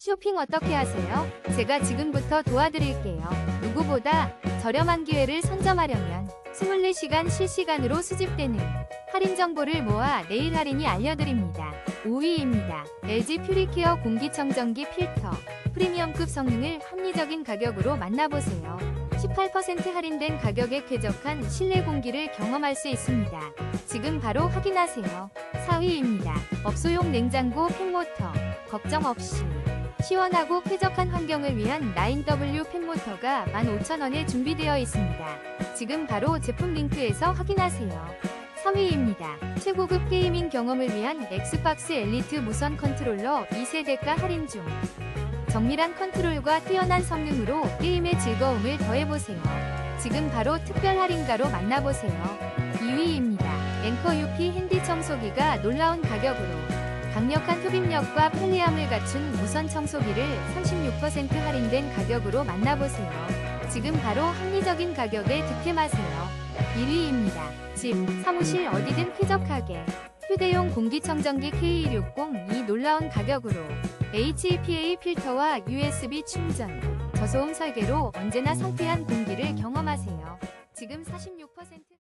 쇼핑 어떻게 하세요? 제가 지금부터 도와드릴게요. 누구보다 저렴한 기회를 선점하려면 24시간 실시간으로 수집되는 할인 정보를 모아 내일 할인이 알려드립니다. 5위입니다. LG 퓨리케어 공기청정기 필터 프리미엄급 성능을 합리적인 가격으로 만나보세요. 18% 할인된 가격에 쾌적한 실내 공기를 경험할 수 있습니다. 지금 바로 확인하세요. 4위입니다. 업소용 냉장고 팬모터 걱정 없이 시원하고 쾌적한 환경을 위한 9W 팬모터가 15,000원에 준비되어 있습니다. 지금 바로 제품 링크에서 확인하세요. 3위입니다. 최고급 게이밍 경험을 위한 엑스박스 엘리트 무선 컨트롤러 2세대가 할인 중. 정밀한 컨트롤과 뛰어난 성능으로 게임의 즐거움을 더해보세요. 지금 바로 특별 할인가로 만나보세요. 2위입니다. 앵커 UP 핸디 청소기가 놀라운 가격으로 강력한 흡입력과 편리함을 갖춘 무선 청소기를 36% 할인된 가격으로 만나보세요. 지금 바로 합리적인 가격에 득템하세요. 1위입니다. 집, 사무실 어디든 쾌적하게 휴대용 공기청정기 K260 이 놀라운 가격으로 HEPA 필터와 USB 충전, 저소음 설계로 언제나 상쾌한 공기를 경험하세요. 지금 46%